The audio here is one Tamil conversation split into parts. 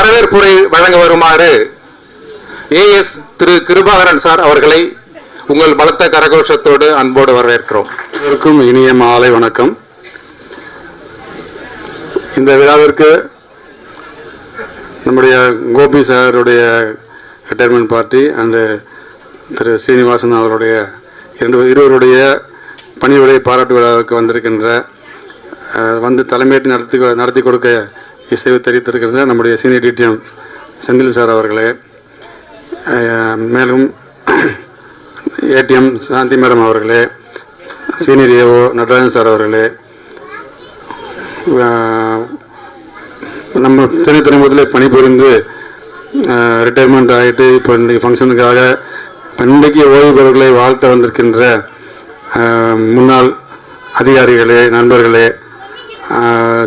வரவேற்புரை வழங்க வருமாறு ஏஎஸ் திரு கிருபாகரன் சார் அவர்களை உங்கள் பலத்த கரகோஷத்தோடு அன்போடு வரவேற்கிறோம். அனைவருக்கும் இனிய மாலை வணக்கம். இந்த விழாவிற்கு நம்முடைய கோபி சாருடைய retirement party and Thiru Srinivasan அவருடைய இரண்டு இருவருடைய பணியுடைய பாராட்டு விழாவுக்கு வந்திருக்கின்ற வந்து தலைமையேற்று நடத்தி நடத்தி கொடுக்க இசைவு தெரிவித்திருக்கிறது நம்முடைய சீனியர் டிடிஎம் செந்தில் சார் அவர்களே. மேலும் ஏடிஎம் சாந்தி மேடம் அவர்களே சீனியர் ஏஓ நடராஜன் சார் அவர்களே. நம்ம சென்னை துறைமுகத்தில் பணிபுரிந்து ரிட்டையர்மெண்ட் ஆகிட்டு இப்போ இன்றைக்கி ஃபங்க்ஷனுக்காக இன்றைக்கு ஓய்வு பெறவர்களை வாழ்த்த வந்திருக்கின்ற முன்னாள் அதிகாரிகளே நண்பர்களே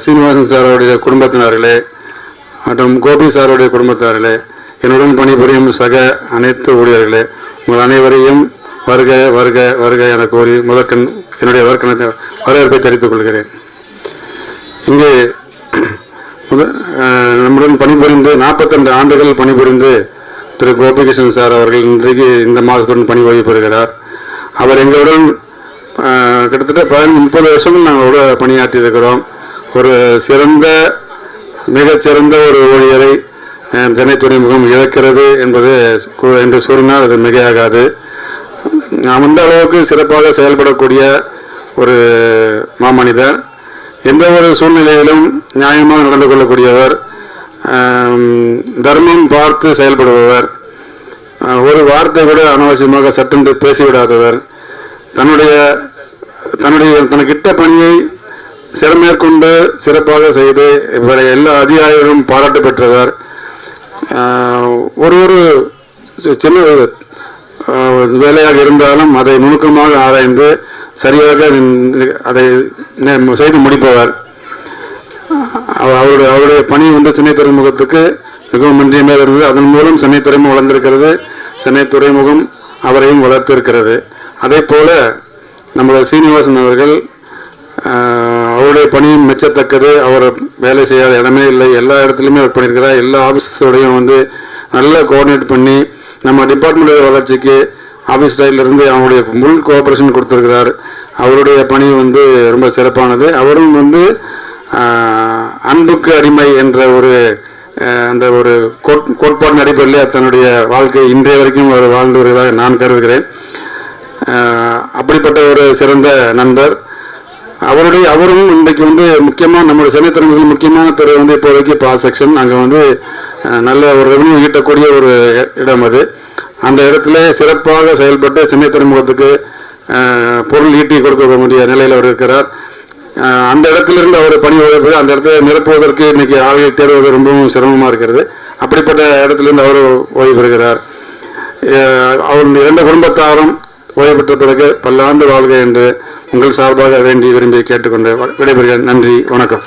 சீனிவாசன் சாரோடைய குடும்பத்தினர்களே மற்றும் கோபி சாருடைய குடும்பத்தார்களே என்னுடன் பணிபுரியும் சக அனைத்து ஊழியர்களே உங்கள் அனைவரையும் வருக வருக வருக என கோரி முதற்கண் என்னுடைய வர்க்கணத்தை வரவேற்பை தெரிவித்துக் கொள்கிறேன். இங்கே முத நம்முடன் பணிபுரிந்து நாற்பத்தெண்டு ஆண்டுகள் பணிபுரிந்து திரு கோபிகிருஷ்ணன் சார் அவர்கள் இன்றைக்கு இந்த மாதத்துடன் பணி வகிப்பெறுகிறார். அவர் எங்களுடன் கிட்டத்தட்ட பதினஞ்சு முப்பது வருஷங்கள் நாங்கள் கூட பணியாற்றி இருக்கிறோம் ஒரு சிறந்த மிகச்சிறந்த ஒரு ஊழியரை சென்னை துறைமுகம் இழக்கிறது என்பது என்று சொன்னால் அது மிகையாகாது. நாம் அந்த அளவுக்கு சிறப்பாக செயல்படக்கூடிய ஒரு மாமனிதர். எந்த ஒரு சூழ்நிலையிலும் நியாயமாக நடந்து கொள்ளக்கூடியவர். தர்மம் பார்த்து செயல்படுபவர். ஒரு வார்த்தை கூட அனாவசியமாக சட்டென்று பேசிவிடாதவர். தன்னுடைய தன்னுடைய தனக்கிட்ட பணியை சிறமேற்கொண்டு சிறப்பாக செய்து இவரை எல்லா அதிகாரிகளும் பாராட்டு பெற்றவர். ஒரு ஒரு சின்ன வேலையாக இருந்தாலும் அதை நுணுக்கமாக ஆராய்ந்து சரியாக அதை செய்து முடிப்பவர். அவருடைய அவருடைய பணி வந்து சென்னை துறைமுகத்துக்கு மிகவும் இன்றியமையாக இருந்தது அதன் மூலம் சென்னை துறைமுகம் வளர்ந்திருக்கிறது. சென்னை துறைமுகம் அவரையும் வளர்த்திருக்கிறது. அதே போல நம்முடைய சீனிவாசன் அவர்கள் அவருடைய பணியும் மெச்சத்தக்கது. அவர் வேலை செய்யாத இடமே இல்லை. எல்லா இடத்துலையுமே ஒர்க் பண்ணியிருக்கிறார் எல்லா ஆஃபீஸோடையும் வந்து நல்லா கோஆர்டினேட் பண்ணி நம்ம டிபார்ட்மெண்ட் வளர்ச்சிக்கு ஆஃபீஸ் இருந்து அவருடைய முள் கோஆப்ரேஷன் கொடுத்துருக்கிறார். அவருடைய பணி வந்து ரொம்ப சிறப்பானது. அவரும் வந்து அன்புக்கு அடிமை என்ற ஒரு அந்த ஒரு கோட் கோட்பாட்டின் அடிப்படையில் தன்னுடைய வாழ்க்கை இன்றைய வரைக்கும் அவர் வாழ்ந்து வருவதாக நான் கருதுகிறேன். அப்படிப்பட்ட ஒரு சிறந்த நண்பர். அவருடைய அவரும் இன்றைக்கு வந்து முக்கியமாக நம்மளுடைய சென்னைத்திறமைகள் முக்கியமான துறை வந்து இப்போதைக்கு பா செக்ஷன் அங்கே வந்து நல்ல ஒரு ரெவன்யூ ஈட்டக்கூடிய ஒரு இடம் அது. அந்த இடத்துல சிறப்பாக செயல்பட்டு சென்னை துறைமுகத்துக்கு பொருள் ஈட்டி கொடுக்கக்கூடிய நிலையில் அவர் இருக்கிறார். அந்த இடத்திலிருந்து அவர் பணி உழைப்பு அந்த இடத்த நிரப்புவதற்கு இன்றைக்கி ஆள்கள் தேடுவது ரொம்பவும் சிரமமாக இருக்கிறது. அப்படிப்பட்ட இடத்துலேருந்து அவர் ஓய்வு பெறுகிறார். அஹ், அவர் இரண்டு குடும்பத்தாரும் ஓய்வு பெற்ற பிறகு பல்லாண்டு வாழ்க என்று உங்கள் சார்பாக வேண்டி விரும்பி கேட்டுக்கொண்டு விடைபெறுகிறேன். நன்றி வணக்கம்.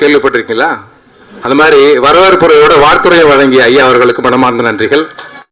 கேள்விப்பட்டிருக்கீங்களா? அது மாதிரி வரவேற்புரையோட வாழ்த்துறையை வழங்கிய ஐயா அவர்களுக்கு மனமார்ந்த நன்றிகள்.